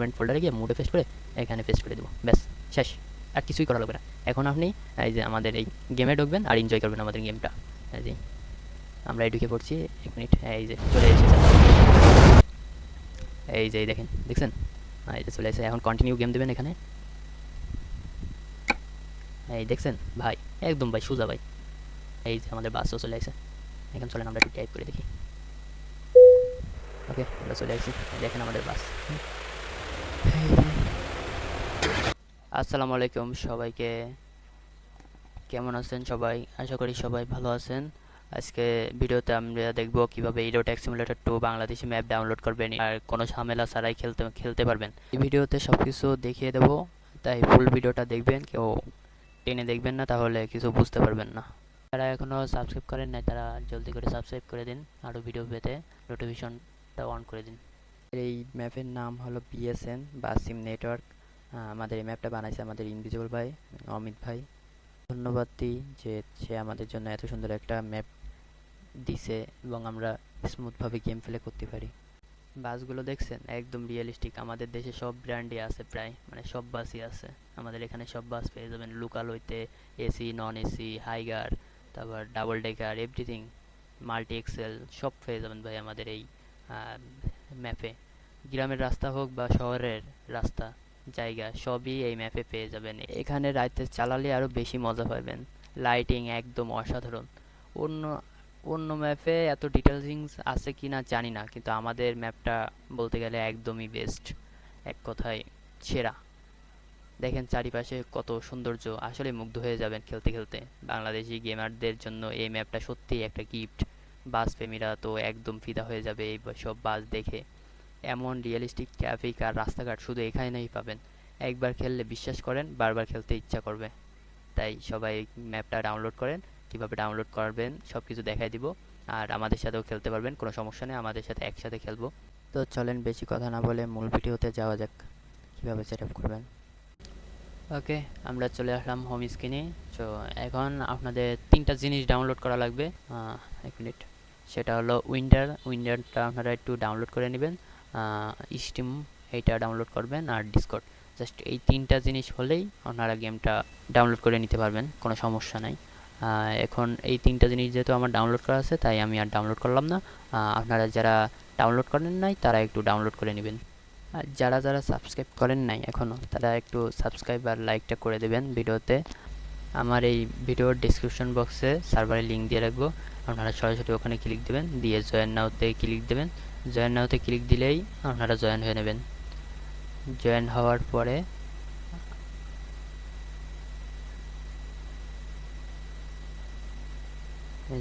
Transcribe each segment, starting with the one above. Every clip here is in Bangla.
কমেন্ট ফোল্ডারে গিয়ে মুডে পেস্ট করে এখানে পেস্ট করে দেবো। ব্যাস, শেষ। আর কিছুই করা লাগবে না। এখন আপনি, এই যে আমাদের এই গেমে ঢুকবেন আর এনজয় করবেন আমাদের গেমটা এই যে, আমরা এই ঢুকে পড়ছি, এক মিনিট এই যে চলে এসেছে। এই যে দেখেন, দেখছেন? এই যে চলে এসে এখন কন্টিনিউ গেম দেবেন এখানে। এই দেখছেন? ভাই, একদম ভাই, সোজা ভাই। এই যে আমাদের বাসও চলে আসে এখন চলেন আমরা একটু টাইপ করে দেখি। ওকে আমরা চলে আসি। দেখেন আমাদের বাস আসসালামু আলাইকুম সবাইকে। কেমন আছেন সবাই? আশা করি সবাই ভালো আছেন। আজকে ভিডিওতে আমরা দেখব কীভাবে euro tax simulator two Bangladeshi map download করবেন আর কোনো ঝামেলা ছাড়াই খেলতে খেলতে পারবেন। এই ভিডিওতে সব কিছু দেখিয়ে দেবো, তাই ফুল ভিডিওটা দেখবেন। কেউ টেনে দেখবেন না, তাহলে কিছু বুঝতে পারবেন না। যারা এখনও সাবস্ক্রাইব করেন নাই, তারা জলদি করে সাবস্ক্রাইব করে দিন, আরও ভিডিও পেতে নোটিফিকেশনটা অন করে দিন। এই ম্যাপের নাম হলো বিএসএন বা সিম নেটওয়ার্ক। আমাদের এই ম্যাপটা বানাইছে আমাদের ইনভিজিবল ভাই, অমিত ভাই। ধন্যবাদ দিই যে সে আমাদের জন্য এত সুন্দর একটা ম্যাপ দিছে এবং আমরা স্মুথভাবে গেম প্লে করতে পারি। বাসগুলো দেখছেন? একদম রিয়েলিস্টিক আমাদের দেশে সব ব্র্যান্ডই আছে প্রায় মানে সব বাসই আছে। আমাদের এখানে সব বাস পেয়ে যাবেন। লোকাল হইতে এসি নন এসি হাইগার তারপর double decker everything multi axle সব পেয়ে যাবেন ভাই আমাদের এই ম্যাপে। গ্রামের রাস্তা হোক বা শহরের রাস্তা, জায়গা, সবই এই ম্যাপে পেয়ে যাবেন। এখানে রাইতে চালালে আরও বেশি মজা পাবেন। লাইটিং একদম অসাধারণ। অন্য অন্য ম্যাপে এত ডিটেলসিংস আছে কি না জানি না, কিন্তু আমাদের ম্যাপটা বলতে গেলে একদমই বেস্ট এক কথায় সেরা। দেখেন চারিপাশে কত সৌন্দর্য। আসলে মুগ্ধ হয়ে যাবেন খেলতে খেলতে। বাংলাদেশি গেমারদের জন্য এই ম্যাপটা সত্যিই একটা গিফট বাস প্রেমীরা তো একদম ফিদা হয়ে যাবে এই সব বাস দেখে। এমন রিয়েলিস্টিক ট্রাফিক আর রাস্তাঘাট শুধু এখানেই পাবেন। একবার খেললে বিশ্বাস করেন, বারবার খেলতে ইচ্ছা করবে। তাই সবাই ম্যাপটা ডাউনলোড করেন, কীভাবে ডাউনলোড করবেন সব কিছু দেখাই দিব। আর আমাদের সাথেও খেলতে পারবেন, কোনো সমস্যা নেই, আমাদের সাথে একসাথে খেলব। তো চলেন বেশি কথা না বলে মূল ভিডিওতে যাওয়া যাক, কীভাবে সেট আপ করবেন। ওকে, আমরা চলে আসলাম হোম স্ক্রিনে তো এখন আপনাদের তিনটা জিনিস ডাউনলোড করা লাগবে। এক মিনিট। সেটা হলো উইন্ডার উইন্ডারটা আপনারা একটু ডাউনলোড করে নেবেন। স্টিম এইটা ডাউনলোড করবেন আর ডিসকর্ড জাস্ট এই তিনটা জিনিস হলেই আপনারা গেমটা ডাউনলোড করে নিতে পারবেন, কোনো সমস্যা নাই। এখন এই তিনটা জিনিস যেহেতু আমার ডাউনলোড করা আছে, তাই আমি আর ডাউনলোড করলাম না। আপনারা যারা ডাউনলোড করেন নাই, তারা একটু ডাউনলোড করে নেবেন। আর যারা যারা সাবস্ক্রাইব করেন নাই এখনও তারা একটু সাবস্ক্রাইব আর লাইকটা করে দেবেন ভিডিওতে। আমার এই ভিডিওর ডিসক্রিপশন বক্সে সার্ভারের লিঙ্ক দিয়ে রাখব। আপনারা সরাসরি ওখানে ক্লিক দেবেন, দিয়ে জয়েন নাওতে ক্লিক দেবেন। জয়েন নাওতে ক্লিক দিলেই আপনারা জয়েন হয়ে নেবেন। জয়েন হওয়ার পরে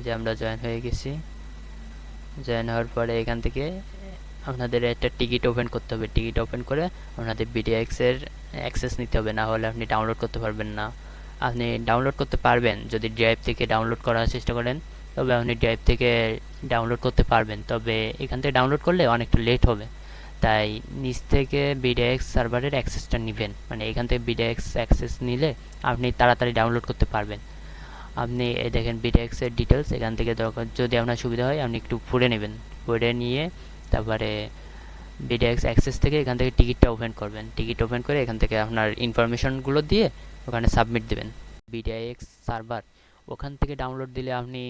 যে আমরা জয়েন হয়ে গেছি। জয়েন হওয়ার পরে এখান থেকে আপনাদের একটা টিকিট ওপেন করতে হবে। টিকিট ওপেন করে আপনাদের বিডিএক্স এর অ্যাক্সেস নিতে হবে। না হলে আপনি ডাউনলোড করতে পারবেন না। আপনি ডাউনলোড করতে পারবেন। যদি ড্রাইভ থেকে ডাউনলোড করার চেষ্টা করেন, তবে আপনি ড্রাইভ থেকে ডাউনলোড করতে পারবেন। তবে এখান থেকে ডাউনলোড করলে অনেকটা লেট হবে। তাই নিচ থেকে বিডিএক্স সার্ভারের অ্যাক্সেসটা নেবেন। মানে এখান থেকে বিডিএক্স অ্যাক্সেস নিলে আপনি তাড়াতাড়ি ডাউনলোড করতে পারবেন। আপনি এই দেখেন বিডিএক্স এর ডিটেলস এখান থেকে দরকার যদি আপনার সুবিধা হয়, আপনি একটু পড়ে নেবেন। পড়ে নিয়ে তারপরে বিডিএক্স অ্যাক্সেস থেকে এখান থেকে টিকিটটা ওপেন করবেন। টিকিট ওপেন করে এখান থেকে আপনার ইনফরমেশনগুলো দিয়ে ওখানে সাবমিট দেবেন। বিডিআইএক্স সার্ভার ওখান থেকে ডাউনলোড দিলে আপনি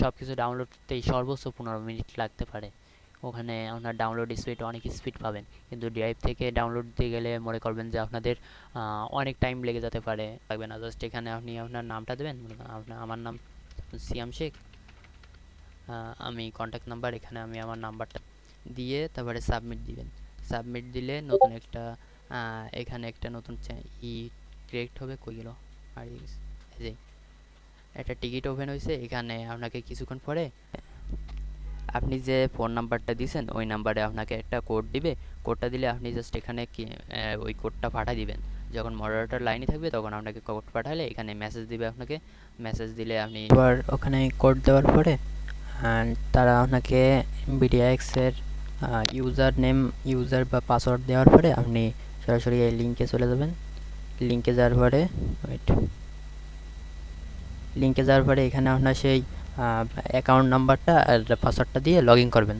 সব কিছু ডাউনলোড করতেই সর্বোচ্চ পনেরো মিনিট লাগতে পারে। ওখানে আপনার ডাউনলোড স্পিড অনেক স্পিড পাবেন। কিন্তু ড্রাইভ থেকে ডাউনলোড দিতে গেলে মনে করবেন যে আপনাদের অনেক টাইম লেগে যেতে পারে। লাগবে না জাস্ট এখানে আপনি আপনার নামটা দেবেন আপনার আমার নাম সিয়াম শেখ। আমি কন্ট্যাক্ট নাম্বার এখানে আমি আমার নাম্বারটা দিয়ে তারপরে সাবমিট দিবেন। সাবমিট দিলে নতুন একটা এখানে একটা নতুন ই ক্রিয়েট হবে, কই গেল? আর এই একটা টিকিট ওপেন হয়েছে, এখানে আপনাকে কিছুক্ষণ পরে আপনি যে ফোন নাম্বারটা দিয়েছেন, ওই নাম্বারে আপনাকে একটা কোড দিবে। কোডটা দিলে আপনি জাস্ট এখানে ওই কোডটা পাঠিয়ে দিবেন। যখন মডারেটর লাইনে থাকবে, তখন আপনাকে কোড পাঠালে এখানে মেসেজ দিবে আপনাকে। মেসেজ দিলে আপনি এবার ওখানে কোড দেওয়ার পরে তারা আপনাকে বিডিএক্স এর ইউজার নেম ইউজার বা পাসওয়ার্ড দেওয়ার পরে আপনি সরাসরি এই লিঙ্কে চলে যাবেন। লিঙ্কে যাওয়ার পরে ওয়েট লিঙ্কে যাওয়ার পরে এখানে আপনার সেই অ্যাকাউন্ট নাম্বারটা আর পাসওয়ার্ডটা দিয়ে লগ ইন করবেন।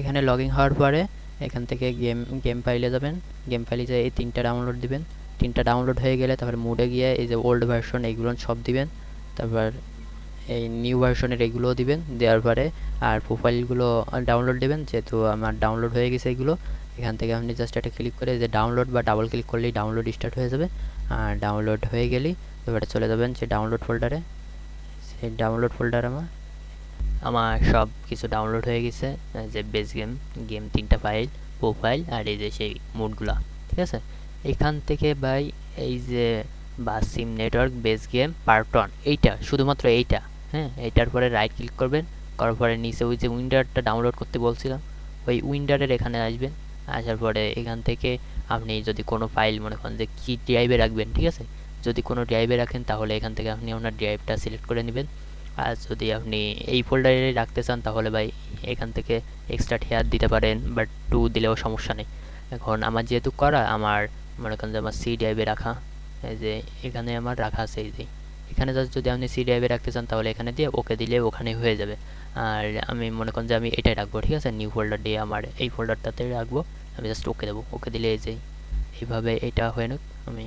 এখানে লগ ইন হওয়ার পরে এখান থেকে গেম গেম ফাইলে যাবেন। গেম ফাইলে যে এই তিনটা ডাউনলোড দিবেন। তিনটা ডাউনলোড হয়ে গেলে তারপর মুডে গিয়ে এই যে ওল্ড ভার্সন এইগুলো সব দিবেন। তারপর এই নিউ ভার্সনের এগুলোও দিবেন, দেওয়ার পরে আর প্রোফাইলগুলো ডাউনলোড দেবেন, যেহেতু আমার ডাউনলোড হয়ে গেছে এগুলো, এখান থেকে আপনি জাস্ট একটা ক্লিক করে যে ডাউনলোড বা ডাবল ক্লিক করলেই ডাউনলোড স্টার্ট হয়ে যাবে। আর ডাউনলোড হয়ে গেলেই এবারে চলে যাবেন যে ডাউনলোড ফোল্ডারে সেই ডাউনলোড ফোল্ডার আমার আমার সব কিছু ডাউনলোড হয়ে গেছে যে বেস গেম গেম তিনটা ফাইল প্রোফাইল আর এই যে সেই মুডগুলা ঠিক আছে? এখান থেকে ভাই এই যে বা sim network base game part one এইটা, শুধুমাত্র এইটা। হ্যাঁ এইটার পরে রাইট ক্লিক করবেন, করার পরে নিচে ওই যে উইন্ডারটা ডাউনলোড করতে বলছিলাম, ওই উইন্ডারের এখানে আসবেন, আসার পরে এখান থেকে আপনি যদি কোনো ফাইল মনে করেন যে কী ড্রাইভে রাখবেন, ঠিক আছে? যদি কোনো ড্রাইভে রাখেন, তাহলে এখান থেকে আপনি আপনার ড্রাইভটা সিলেক্ট করে নেবেন। আর যদি আপনি এই ফোল্ডারে রাখতে চান, তাহলে ভাই এখান থেকে এক্সট্রা হেয়ার দিতে পারেন বাট টু দিলেও সমস্যা নেই। এখন আমার যেহেতু করা, আমার মনে করেন যে আমার সি ড্রাইভে রাখা, এই যে এখানে আমার রাখা আছে, এই যে। এখানে জাস্ট যদি আপনি সি ড্রাইভে রাখতে চান, তাহলে এখানে দিয়ে ওকে দিলে ওখানে হয়ে যাবে। আর আমি মনে করেন যে আমি এটাই রাখব, ঠিক আছে? নিউ ফোল্ডার দিয়ে আমার এই ফোল্ডারটাতে রাখব। আমি জাস্ট ওকে দেবো। ওকে দিলে এই যে এইভাবে এটা হয়ে নিক, আমি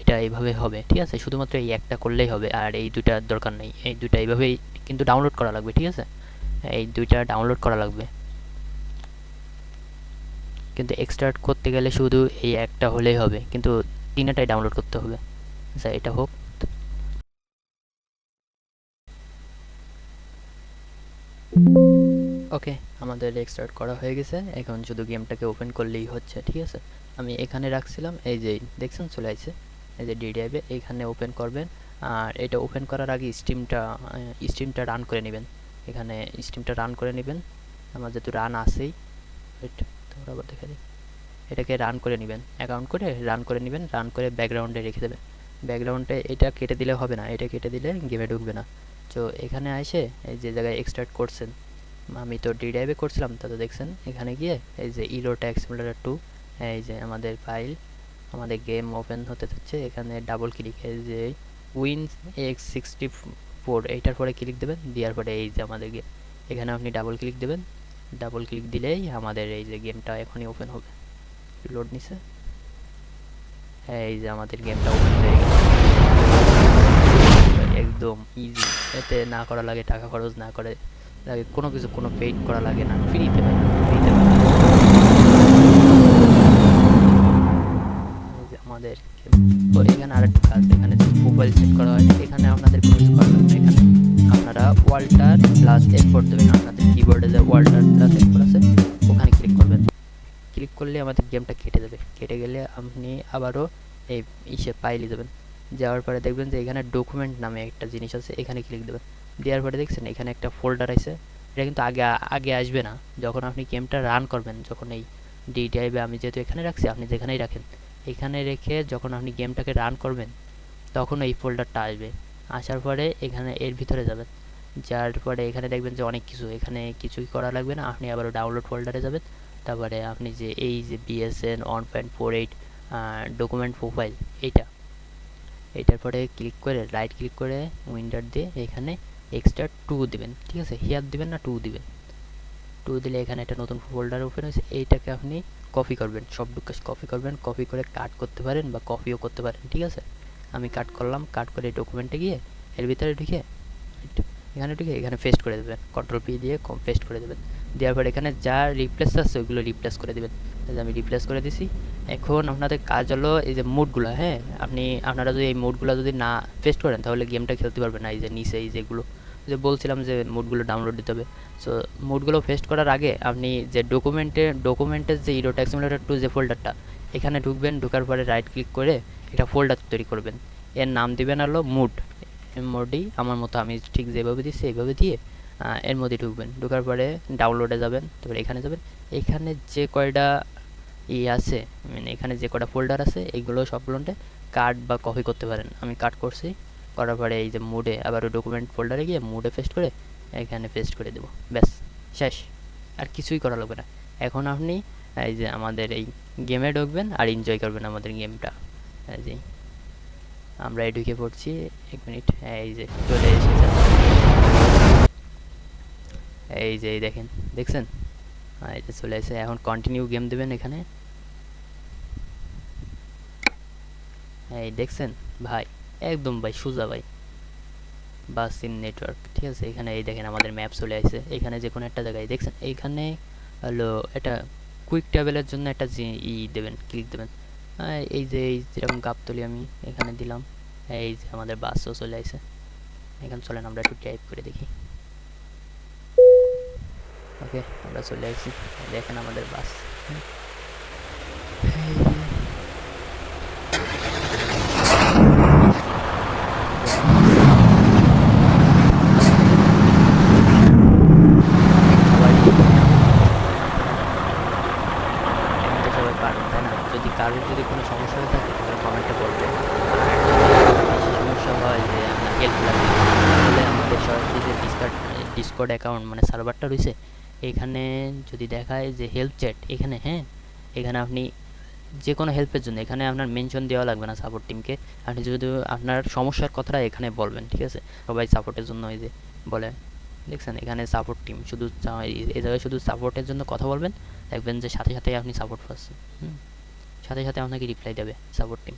এটা এইভাবে হবে, ঠিক আছে? শুধুমাত্র এই একটা করলেই হবে, আর এই দুইটার দরকার নেই। এই দুইটা এইভাবেই কিন্তু ডাউনলোড করা লাগবে, ঠিক আছে? এই দুইটা ডাউনলোড করা লাগবে। কিন্তু এক্সট্রাক্ট করতে গেলে শুধু এই একটা হলেই হবে, কিন্তু তিনটাই ডাউনলোড করতে হবে। আচ্ছা এটা হোক। ওকে, আমাদের এক্সট্রাক্ট করা হয়ে গেছে। এখন শুধু গেমটাকে ওপেন করলেই হচ্ছে, ঠিক আছে? আমি এখানে রাখছিলাম, এই যে দেখছেন, চলে আসছে এই যে ডিডিআইবে এইখানে ওপেন করবেন। আর এটা ওপেন করার আগে স্টিমটা স্টিমটা রান করে নেবেন। এখানে স্টিমটা রান করে নেবেন। আমার যেহেতু রান তোমরা আবার দেখে দিই। এটাকে রান করে নেবেন অ্যাকাউন্ট করে রান করে নেবেন, রান করে ব্যাকগ্রাউন্ডে রেখে দেবেন। ব্যাকগ্রাউন্ডে এটা কেটে দিলে হবে না, এটা কেটে দিলে গেমে ঢুকবে না। তো এখানে আসে এই যে জায়গায় এক্সট্রাক্ট করছেন, আমি তো ডি ড্রাইভে করছিলাম তা তো দেখছেন এখানে গিয়ে এই যে ইরো ট্যাক্স সিমুলেটার টু এই যে আমাদের ফাইল আমাদের গেম ওপেন হতে যাচ্ছে এখানে ডাবল ক্লিক এই যে উইন এক্স সিক্সটি ফোর এইটার পরে ক্লিক দেবেন, দেওয়ার পরে এই যে আমাদের গেম এখানে আপনি ডাবল ক্লিক দেবেন ডাবল ক্লিক দিলেই আমাদের এই যে গেমটা এখনই ওপেন হবে। লোড নিছে। এই যে আমাদের গেমটা ওপেন হয়ে গেছে। এতে না করা লাগে, টাকা খরচ না করে লাগে, কোনো কিছু, কোনো পেইড করা লাগে না, ফ্রিতে ফ্রিতে আমাদের এখানে কাজ, এখানে মোবাইল সেট করা হয়, এখানে আপনাদের করা লাগবে এখানে আপনারা ওয়াল্টার প্লাস এফ দেবেন, আপনাদের কিবোর্ডে যে ওয়াল্টার প্লাস আছে, ওখানে ক্লিক করবেন। ক্লিক করলে আমাদের গেমটা কেটে যাবে কেটে গেলে আপনি আবারও এই ইসে পাইলে যাবেন যাওয়ার পরে দেখবেন যে এখানে ডকুমেন্ট নামে একটা জিনিস আছে, এখানে ক্লিক দেবেন। দেওয়ার পরে দেখছেন এখানে একটা ফোল্ডার আছে, এটা কিন্তু আগে আগে আসবে না। যখন আপনি গেমটা রান করবেন, যখন এই ডি ড্রাইভে আমি যেহেতু এখানে রাখছি, আপনি যেখানেই রাখেন। এখানে রেখে যখন আপনি গেমটাকে রান করবেন, তখন এই ফোল্ডারটা আসবে। আসার পরে এখানে এর ভিতরে যাবেন। যার পরে এখানে দেখবেন যে অনেক কিছু। এখানে কিছুই করা লাগবে না। আপনি আবারও ডাউনলোড ফোল্ডারে যাবেন। তারপরে আপনি যে এই যে BSN one point four eight document profile এইটা। এইটার পরে ক্লিক করে রাইট ক্লিক করে উইন্ডার দিয়ে এখানে এক্সট্রা টু দিবেন, ঠিক আছে? হিয়ার দিবেন না টু দিবেন। টু দিলে এখানে একটা নতুন ফোল্ডার ওপেন হয়েছে, এইটাকে আপনি কপি করবেন। সব ডুকাস কপি করবেন কপি করে কাট করতে পারেন বা কপিও করতে পারেন, ঠিক আছে? আমি কাট করলাম কাট করে এই ডকুমেন্টে গিয়ে এর ভিতরে ঢুকে এখানে ঢুকে এখানে পেস্ট করে দেবেন কন্ট্রোল পি দিয়ে পেস্ট করে দেবেন। দেওয়ার পর এখানে যা রিপ্লেস আছে, ওইগুলো রিপ্লেস করে দেবেন। আমি রিপ্লেস করে দিছি। এখন আপনাদের কাজ হলো এই যে মুডগুলো হ্যাঁ? আপনি, আপনারা যদি এই মুডগুলো যদি না পেস্ট করেন, তাহলে গেমটা খেলতে পারবেন না, এই যে নিচে, এই যেগুলো। যে বলছিলাম যে মুডগুলো ডাউনলোড দিতে হবে। সো মুডগুলো পেস্ট করার আগে আপনি যে ডকুমেন্টে ডকুমেন্টের যে ইরো ট্যাক্সিমিলেটার টু যে ফোল্ডারটা এখানে ঢুকবেন, ঢোকার পরে রাইট ক্লিক করে এটা ফোল্ডার তৈরি করবেন। এর নাম দিবেন হলো মুড মোডই আমার মতো আমি ঠিক যেভাবে দিচ্ছি এইভাবে দিয়ে এর মধ্যে ঢুকবেন। ঢোকার পরে ডাউনলোডে যাবেন, তারপরে এখানে যাবেন। এখানে যে কয়টা ই আছে মানে এখানে যে কটা ফোল্ডার আছে এইগুলো সবগুলোতে কাট বা কপি করতে পারেন। আমি কাট করছি, করার পরে এই যে মুডে আবার ডকুমেন্ট ফোল্ডারে গিয়ে মুডে পেস্ট করে এখানে পেস্ট করে দেবো। ব্যাস, শেষ। আর কিছুই করা লাগবে না। এখন আপনি, এই যে আমাদের এই গেমে ঢুকবেন আর এনজয় করবেন আমাদের গেমটা এই যে আমরা এই ঢুকে পড়ছি, এক মিনিট এই যে চলে এসেছে। এই যে দেখেন, দেখছেন? এটা চলে এসে এখন কন্টিনিউ গেম দেবেন এখানে। এই দেখছেন? ভাই, একদম ভাই, সোজা ভাই। বা সিম নেটওয়ার্ক ঠিক আছে? এখানে এই দেখেন আমাদের ম্যাপ চলে আসছে। এখানে যে কোনো একটা জায়গায়, দেখছেন? এইখানে হলো এটা কুইক ট্রাভেলের জন্য একটা ই দেবেন ক্লিক দেবেন। এই যে, এই যেরকম গাবতলি আমি, এখানে দিলাম। এই যে আমাদের বাসও চলে আসছে। এখানে চলেন আমরা একটু টাইপ করে দেখি। ওকে, আমরা চলে আসছি দেখেন আমাদের বাস। যদি কারোর যদি কোনো সমস্যা হয়ে থাকে, তাহলে সমস্যা হয় যে তাহলে আমাদের অ্যাকাউন্ট মানে সার্ভারটা রয়েছে এখানে যদি দেখায় যে হেল্প চ্যাট এখানে হ্যাঁ? এখানে আপনি যে কোনো হেল্পের জন্য, এখানে আপনার মেনশন দেওয়া লাগবে না সাপোর্ট টিমকে আপনি যদি আপনার সমস্যার কথাটা এখানে বলবেন, ঠিক আছে? সবাই সাপোর্টের জন্য এই যে বলে, দেখছেন? এখানে সাপোর্ট টিম শুধু এই জায়গায় শুধু সাপোর্টের জন্য কথা বলবেন, দেখবেন যে সাথে সাথে আপনি সাপোর্ট পাচ্ছেন, হুম? সাথে সাথে আপনাকে রিপ্লাই দেবে সাপোর্ট টিম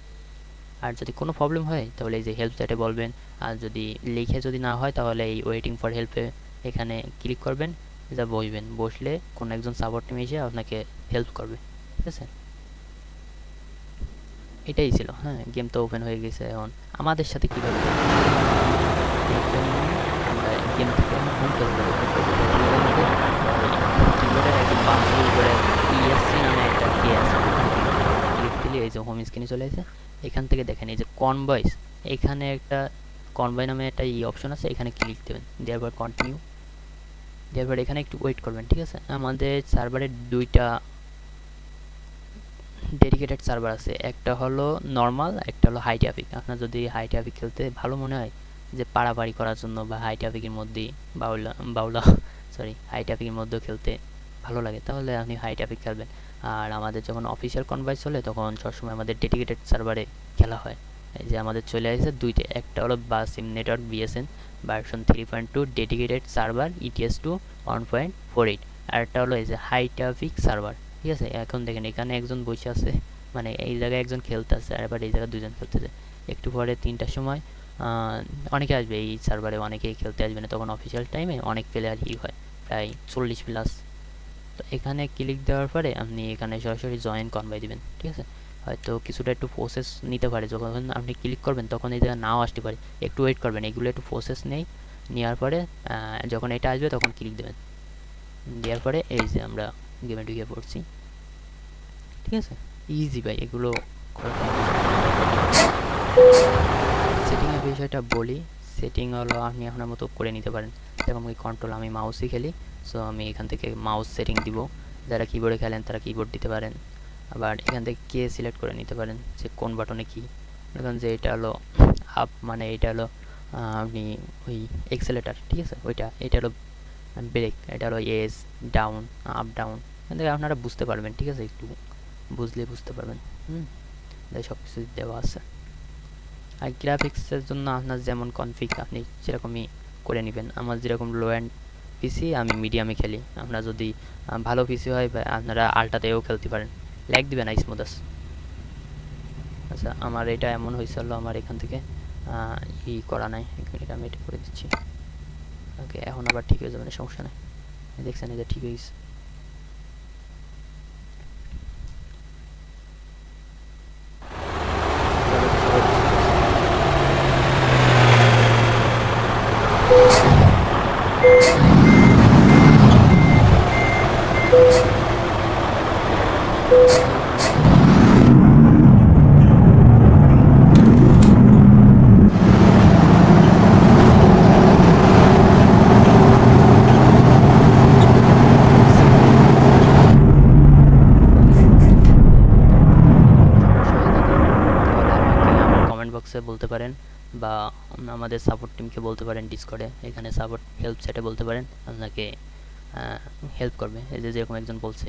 আর যদি কোনো প্রবলেম হয়, তাহলে এই যে হেল্প চ্যাটে বলবেন। আর যদি লিখে যদি না হয়, তাহলে এই ওয়েটিং ফর হেল্পে এখানে ক্লিক করবেন। যা বসবেন বসলে কোনো একজন সাপোর্ট টিম এসে আপনাকে হেল্প করবে, ঠিক আছে? এটাই ছিল হ্যাঁ গেম তো ওপেন হয়ে গেছে এখন। আমাদের সাথে কীভাবে আমরা গেম থেকে হোম কি আছে। এই যে হোম স্ক্রিনে চলে এসে এখান থেকে দেখেন এই যে কনভয়েস এখানে একটা কনভয় নামে একটা ই অপশন আছে, এখানে ক্লিক দেবেন। দেওয়ার পর কন্টিনিউ পর এখানে একটু ওয়েট করবেন, ঠিক আছে? আমাদের সার্ভারে দুইটা ডেডিকেটেড সার্ভার আছে। একটা হলো নর্মাল একটা হলো হাই ট্রাফিক আপনার যদি হাই ট্রাফিক খেলতে ভালো মনে হয় যে পাড়াপাড়ি করার জন্য বা হাই ট্রাফিকের মধ্যেই বাউলা বাউলা সরি হাই ট্রাফিকের মধ্যেও খেলতে ভালো লাগে, তাহলে আপনি হাই ট্রাফিক খেলবেন। আর আমাদের যখন অফিসিয়াল কনভাইস চলে, তখন সবসময় আমাদের ডেডিকেটেড সার্ভারে খেলা হয়। এই যে আমাদের চলে আসছে দুইটা, একটা হলো Basim network BSN version three point two dedicated server ETS two one point four eight আর একটা হলো এই যে হাই ট্রাফিক সার্ভার ঠিক আছে? এখন দেখেন এখানে একজন বসে আছে মানে এই জায়গায় একজন খেলতেছে, আর এবার এই জায়গায় দুজন খেলতেছে। একটু পরে তিনটার সময় অনেকে আসবে এই সার্ভারে অনেকেই খেলতে আসবে না, তখন অফিসিয়াল টাইমে অনেক প্লেয়ারই হয়, প্রায় চল্লিশ প্লাস তো এখানে ক্লিক দেওয়ার পরে আপনি এখানে সরাসরি জয়েন কনভাই দিবেন, ঠিক আছে? হয়তো কিছুটা একটু প্রসেস নিতে পারে। যখন আপনি ক্লিক করবেন, তখন এই জায়গায় নাও আসতে পারে। একটু ওয়েট করবেন, এগুলো একটু প্রসেস নেই। নেওয়ার পরে যখন এটা আসবে, তখন ক্লিক দেবেন। দেওয়ার পরে এই যে আমরা গেমে ঢুকে পড়ছি। ঠিক আছে? ইজি ভাই, এগুলো সেটিংয়ের বিষয়টা বলি। সেটিং হলো আপনি আপনার মতো করে নিতে পারেন। যেমন কি কন্ট্রোল আমি মাউসই খেলি। সো আমি এখান থেকে মাউস সেটিং দিব। যারা কিবোর্ডে খেলেন, তারা কিবোর্ড দিতে পারেন। আবার এখান থেকে কে সিলেক্ট করে নিতে পারেন, যে কোন বাটনে কি। দেখুন যে এটা হলো আপ মানে এটা হলো আপনি ওই এক্সেলেটার ঠিক আছে? ওইটা, এটা হলো ব্রেক এটা হলো এস ডাউন আপ ডাউন এখান থেকে আপনারা বুঝতে পারবেন, ঠিক আছে? একটু বুঝলে বুঝতে পারবেন, হুম? সব কিছু দেওয়া আছে। আর গ্রাফিক্সের জন্য আপনার যেমন কনফিগ আপনি সেরকমই করে নেবেন। আমার যেরকম লো অ্যান্ড পিসি আমি মিডিয়ামে খেলি। আপনার যদি ভালো পিসি হয় আপনারা আলটাতেও খেলতে পারেন। ল্যাগ দিবে না স্মুদাস আচ্ছা আমার এটা এমন হয়েছিল আমার এখান থেকে ই করা নাই মিনিট আমি এটা করে দিচ্ছি। ওকে, এখন আবার ঠিক হয়ে যাবে না সমস্যা নেই। দেখছেন এটা ঠিক হয়েছে কমেন্ট বক্সে বলতে পারেন বা আমাদের সাপোর্ট টিমকে বলতে পারেন ডিসকর্ডে এখানে সাপোর্ট হেল্প চ্যাটে বলতে পারেন, আপনাকে হেল্প করবে। এই যে যেরকম একজন বলছে,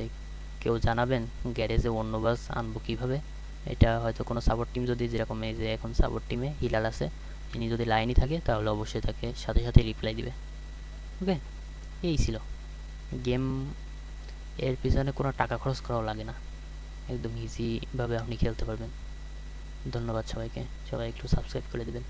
কেউ জানাবেন গ্যারেজে অন্য বাস আনব কীভাবে? এটা হয়তো কোনো সাপোর্ট টিম যদি যেরকম এই যে এখন সাপোর্ট টিমে হিলাল আছে, ইনি যদি লাইনই থাকে, তাহলে অবশ্যই তাকে সাথে সাথে রিপ্লাই দিবে। ওকে? এই ছিল। গেম এর পিছনে কোনো টাকা খরচ করাও লাগে না। একদম ইজিভাবে আপনি খেলতে পারবেন। ধন্যবাদ সবাইকে। সবাই একটু সাবস্ক্রাইব করে দেবেন।